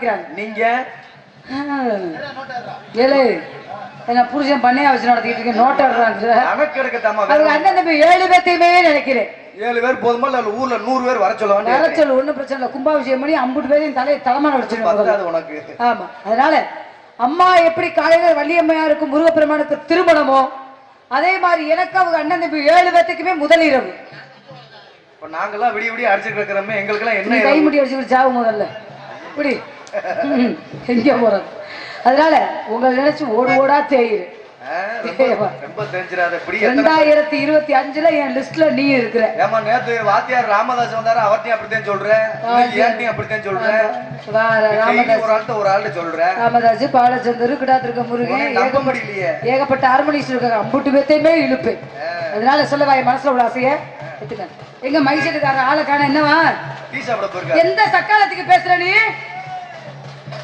நினைக்கிறாங்க நீங்க ஏழு என்ன புருஷன் பண்ணையா வச்சு நடத்திட்டு இருக்கேன் எடுக்கத்தாமா அவங்க அண்ணன் தம்பி ஏழு பேர்த்தையுமே நினைக்கிறேன். ஏழு பேர் போதுமா? இல்ல ஊர்ல நூறு பேர் வர சொல்லுவாங்க வர சொல்லு ஒண்ணும் பிரச்சனை இல்லை. கும்பாபிஷேகம் பண்ணி அம்புட்டு பேரையும் தலையை தலைமான வச்சிருக்காங்க பத்தாது உனக்கு. ஆமா. அதனால அம்மா எப்படி காலையில வள்ளியம்மையாருக்கு முருகப்பெருமானுக்கு திருமணமோ அதே மாதிரி எனக்கு அவங்க அண்ணன் தம்பி ஏழு பேர்த்துக்குமே முதலிரவு இப்ப நாங்கெல்லாம் விடிய விடிய அடிச்சுட்டு இருக்கிறோமே எங்களுக்கு எல்லாம் நீ என்ன கை முடி அடிச்சு சாவு முதல்ல. இப்படி. எங்க போறது. அதனால உங்களை நினைச்சு ஓடு ஓடா தேயிரு. ரெண்டாயிரத்தி இருபத்தி அஞ்சுல என் லிஸ்ட்ல நீ இருக்கிற. ஏமா நேத்து வாத்தியார் ராமதாஸ் வந்தாரு? அவர்த்தையும் அப்படித்தான் சொல்றேன். ஏன்ட்டையும் அப்படித்தான் சொல்றேன். ஒரு ஆள்கிட்ட ஒரு ஆள்கிட்ட சொல்றேன். ராமதாஸ் பாலச்சந்தர் கிடாத்திருக்க முருகன் ஏகப்பட்ட ஹார்மோனிஸ்ட் இருக்காங்க. அம்புட்டு பேத்தையுமே இழுப்பேன். அதனால சொல்லவா என் மனசுல உள்ள ஆசைய. எங்க மைசெட்டுக்கார ஆளை காண என்னவா? எந்த சக்காலத்துக்கு பேசுற நீ?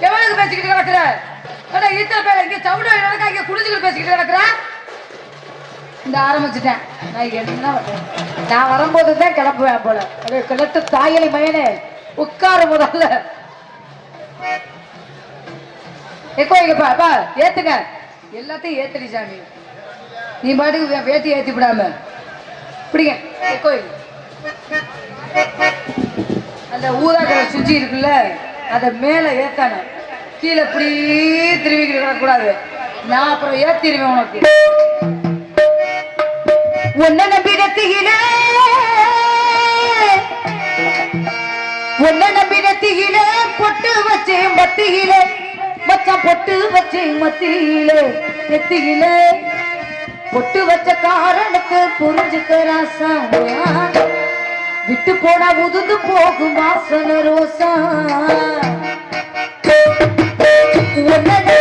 எவனுக்கு பேசிக்கிட்டு கிடக்குற? அட இத்தனை பேர் இங்க சவுட நடக்க இங்க குடிச்சுக்கிட்டு பேசிக்கிட்டு கிடக்குற? இந்த ஆரம்பிச்சிட்டேன். நான் என்ன நான் வரும்போது தான் கிளப்புவேன் போல. அது கிளட்டு தாயலி மயனே உட்கார முதல்ல. எக்கோ எங்கப்பா அப்பா ஏத்துங்க. எல்லாத்தையும் ஏத்துடி சாமி. நீ பாட்டுக்கு வேட்டி ஏத்தி விடாம. பிடிங்க எக்கோ அந்த ஊதாக்கிற சுச்சி இருக்குல்ல? அதை மேலே ஏற்றணும் கீழே இப்படி திருவிக்கிட்டு கிடக்கூடாது நான் அப்புறம் ஏத்திடுவேன் உனக்கு. உன்னை நம்பி நெத்தியிலே. உன்னை நம்பி நெத்தியிலே பொட்டு வச்சு மத்தியிலே. மச்சான் பொட்டு வச்சு மத்தியிலே. நெத்தியிலே. பொட்டு வச்ச காரணத்து புரிஞ்சுக்கிறாசா விட்டு போனா உதுந்து போகும் வாசன ரோசா. உன்னதே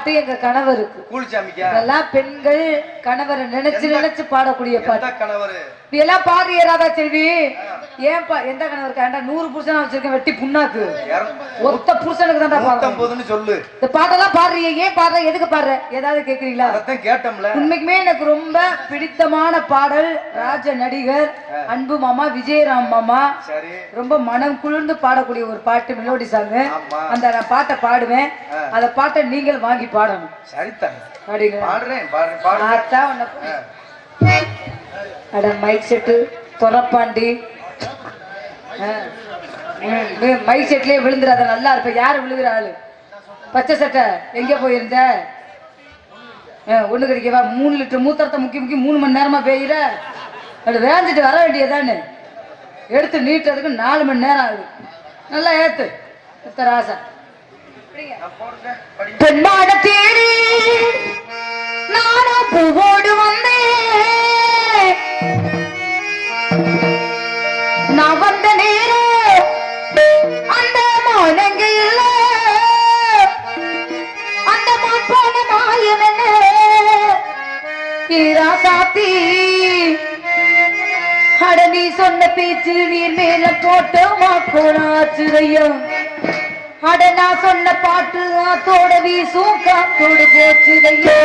பாட்டு எங்க கணவருக்கு. இதெல்லாம் பெண்கள் கணவரை நினைச்சு நினைச்சு பாடக்கூடிய பாட்டு. கணவரு? நீ எல்லாம் பாடுறிய ராதா செல்வி? ஏன்பா எந்த கணவர் ஏன்டா நூறு புருஷனா வச்சிருக்கேன் வெட்டி புண்ணாக்கு? ஒத்த புருஷனுக்கு தான்டா பாடுறேன் நூத்தம்பதுன்னு சொல்லு. இந்த பாட்டெல்லாம் பாடுறீங்க ஏன் பாடுற எதுக்கு பாடுற? ஏதாவது கேக்குறீங்களா? அதைத்தான் கேட்டோம்ல. உண்மைக்குமே எனக்கு ரொம்ப பிடித்தமான பாடல் ராஜ நடிகர் அன்பு மாமா விஜயராம் மாமா. ரொம்ப மனம் குளிர்ந்து பாடக்கூடிய ஒரு பாட்டு மெலோடி சாங்கு. ஆமா. அந்த நான் பாட்டை பாடுவேன். அந்த பாட்டை நீங்கள் வாங்கி பாடணும். சரிதான் பாடுறேன் பாடுறேன் பாடுறேன். அட மைக் செட்டு தொரப்பாண்டி. மைக் செட்லயே விழுந்துடாத நல்லா இருப்ப. யாரு விழுகிற ஆளு? பச்சை சட்டை எங்க போயிருந்த? ஒண்ணு கிடைக்கவா? மூணு லிட்டர் மூத்தரத்தை முக்கி முக்கி மூணு மணி நேரமா பெய்யுற அது வேஞ்சிட்டு வர வேண்டியதானே எடுத்து நீட்டுறதுக்கு நாலு மணி நேரம் ஆகுது. நல்லா ஏத்து. ராசா பெண்பாட தேடி ஈராசாத்தி அட நீ சொன்ன பேச்சு நீர் மேல போட்ட மாக்கோணாச்சுரையும் அட நான் சொன்ன பாட்டு ஆத்தோட வீசும் காத்தோடு போச்சுதையா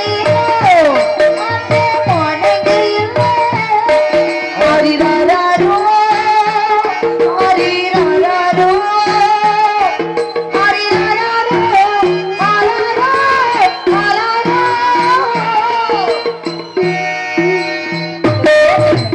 রে